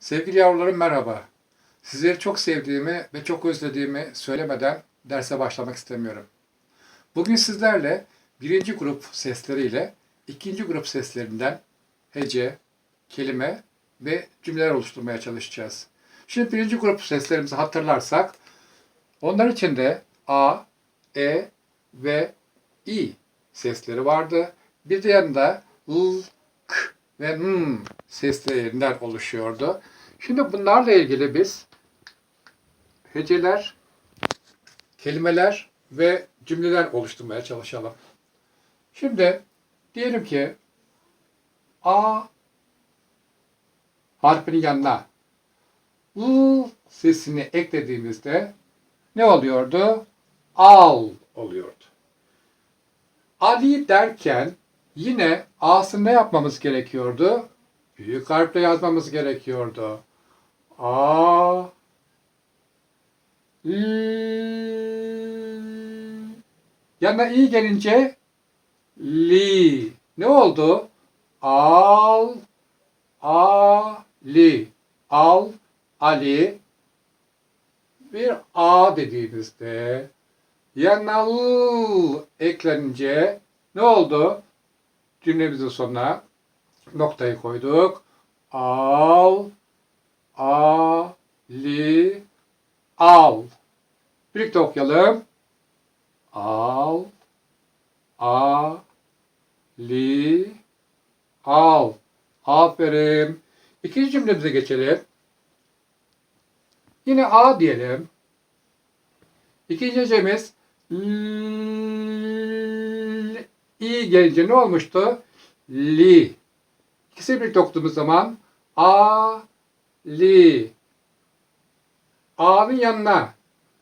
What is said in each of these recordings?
Sevgili yavrularım merhaba. Sizleri çok sevdiğimi ve çok özlediğimi söylemeden derse başlamak istemiyorum. Bugün sizlerle birinci grup sesleriyle ikinci grup seslerinden hece, kelime ve cümleler oluşturmaya çalışacağız. Şimdi birinci grup seslerimizi hatırlarsak onlar içinde A, E ve İ sesleri vardı. Bir de yanında L, ve M seslerinden oluşuyordu. Şimdi bunlarla ilgili biz heceler, kelimeler ve cümleler oluşturmaya çalışalım. Şimdi diyelim ki A harfinin yanına L sesini eklediğimizde ne oluyordu? Al oluyordu. Ali derken yine A'sını ne yapmamız gerekiyordu? Büyük harfle yazmamız gerekiyordu. A L Yanına i gelince li. Ne oldu? Al Ali. Al Ali. Bir a dediğimizde yanına l eklenince ne oldu? Cümlemizin sonuna noktayı koyduk. Al Ali al. Birlikte okuyalım. Al a li al. Aferin. İkinci cümlemize geçelim. Yine a diyelim. İkinci cümlemiz l, i gelince ne olmuştu? Li. İkisi birlikte okuduğumuz zaman a li. A'nın yanına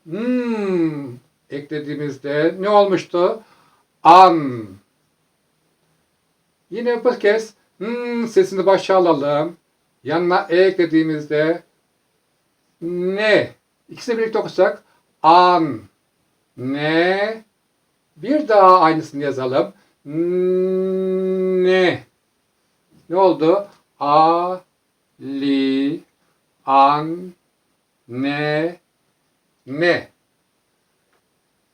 hmm eklediğimizde ne olmuştu? An. Yine bu kez hmm sesini başa alalım. Yanına e eklediğimizde ne? İkisini birlikte okusak an. Ne? Bir daha aynısını yazalım. Ne? Ne oldu? A, li, an, ne, ne.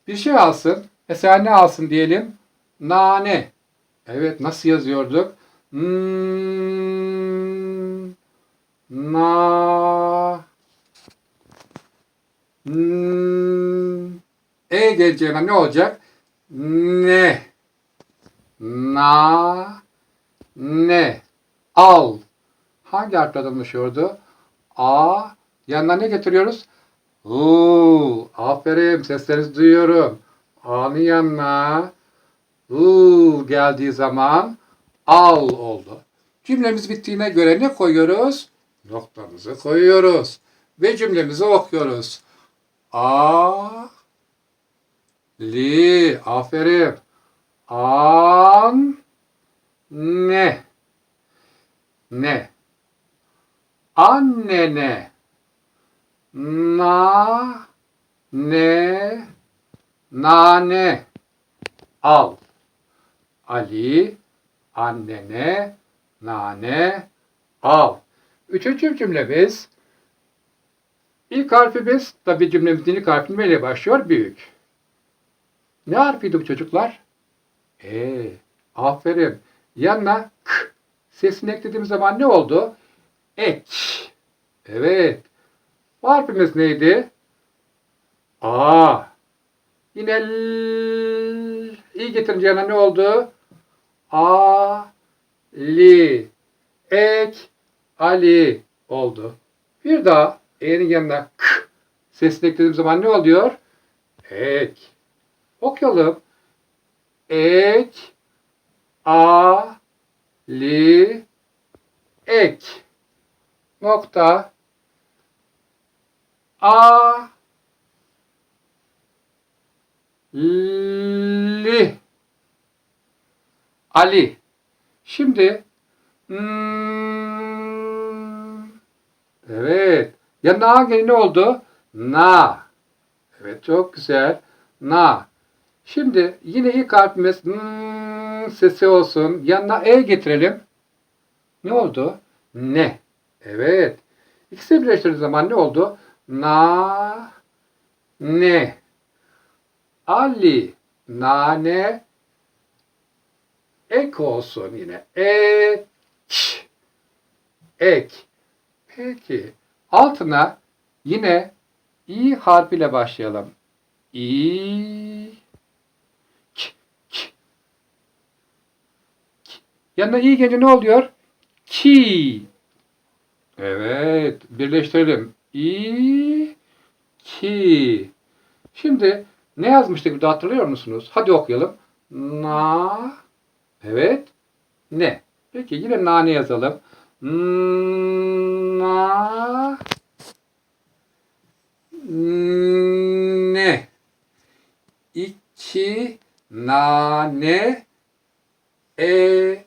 Bir şey alsın. Mesela ne alsın diyelim? Nane. Evet nasıl yazıyorduk? Hmm, na hmm, E geleceğine ne olacak? Ne na ne al. Hangi harflerden oluşuyordu? A yanına ne getiriyoruz? Uuu, aferin seslerinizi duyuyorum. A'nın yanına uuu geldiği zaman al oldu. Cümlemiz bittiğine göre ne koyuyoruz? Noktamızı koyuyoruz. Ve cümlemizi okuyoruz. A li aferin. An ne ne annene na ne nane al Ali annene nane al. Üçüncü cümlemiz ilk harfimiz tabi cümlemizin ilk harfi neyle başlıyor? Büyük. Ne harfiydi bu çocuklar? E, aferin. Yanına k sesini eklediğimiz zaman ne oldu? Ek. Evet. Bu harfimiz neydi? A. Yine l. İyi getirince yana ne oldu? A. Li. Ek. Ali oldu. Bir daha E'nin yanına k sesini eklediğim zaman ne oluyor? Ek. Okuyalım. Ek. A. Li. Ek. Nokta. A Li Ali. Şimdi hmm, evet. Ya na ne oldu? Na. Evet çok güzel. Na. Şimdi yine ilk harfimiz hmm, sesi olsun. Yanına e getirelim. Ne oldu? Ne. Evet. İkisini birleştirdiğiniz zaman ne oldu? Na ne Ali nane ek olsun yine. Ek ek. Peki. Altına yine i harfiyle başlayalım. İ k, k. K. Yanına i gelince ne oluyor? Ki. Evet. Birleştirelim. İ ki. Şimdi ne yazmıştık bir de hatırlıyor musunuz? Hadi okuyalım. Na. Evet. Ne? Peki yine nane yazalım. Na. Ne. İki nane e.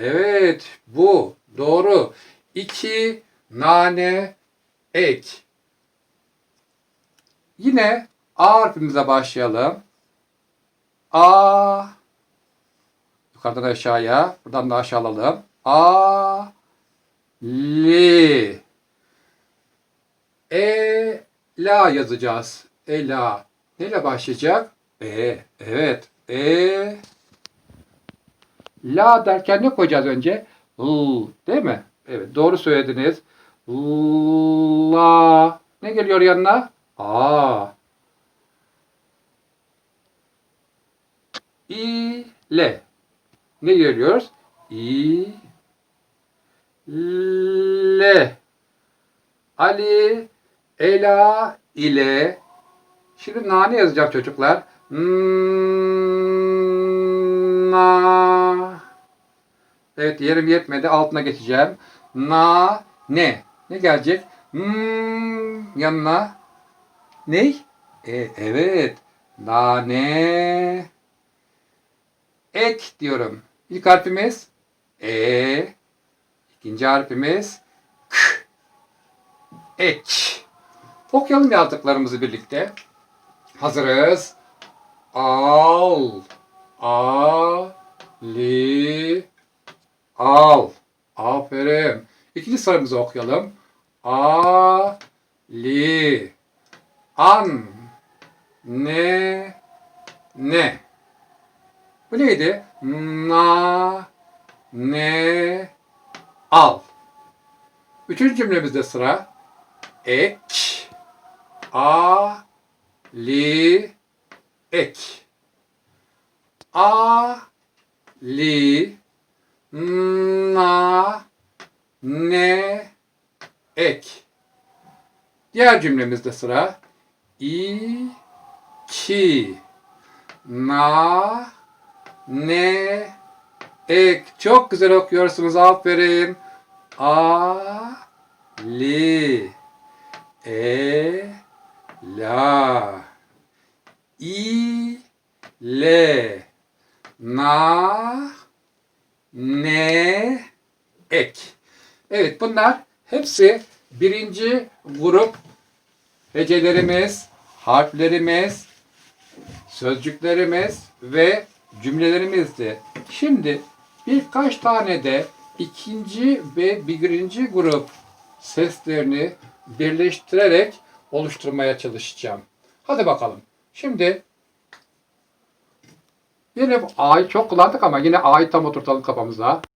Evet bu doğru. İki nane ek. Yine A harfimize başlayalım. A yukarıdan aşağıya, buradan da aşağı alalım. A L E La yazacağız. Ela. Neyle başlayacak? E. Evet. E La derken ne koyacağız önce? L. Değil mi? Evet. Doğru söylediniz. La. Ne geliyor yanına? A. İ. Le. Ne görüyoruz? İ. Le. Ali. Ela ile. Şimdi nane yazacağım çocuklar. Na. Evet yerim yetmedi. Altına geçeceğim. Na. Ne? Ne gelecek? Hmm, yanına. Ne? E, evet. Nane. Ek diyorum. İlk harfimiz E. İkinci harfimiz K. Ek. Okuyalım yazdıklarımızı birlikte. Hazırız. Al. A. Li. Al. Aferin. İkinci sıramızı okuyalım. A. Li. An. Ne. Ne. Bu neydi? Na. Ne. Al. Üçüncü cümlemizde sıra. Ek. A. Li. Ek. A. Li. Na. Ne. Ek. Diğer cümlemizde sıra. İ. Ki. Na. Ne. Ek. Çok güzel okuyorsunuz. Aferin. A. Li. E. La. İ. Le. Na. Ne. Ek. Evet bunlar hepsi birinci grup hecelerimiz, harflerimiz, sözcüklerimiz ve cümlelerimizdi. Şimdi birkaç tane de ikinci ve birinci grup seslerini birleştirerek oluşturmaya çalışacağım. Hadi bakalım. Şimdi yine A'yı çok kullandık ama yine A'yı tam oturtalım kafamıza.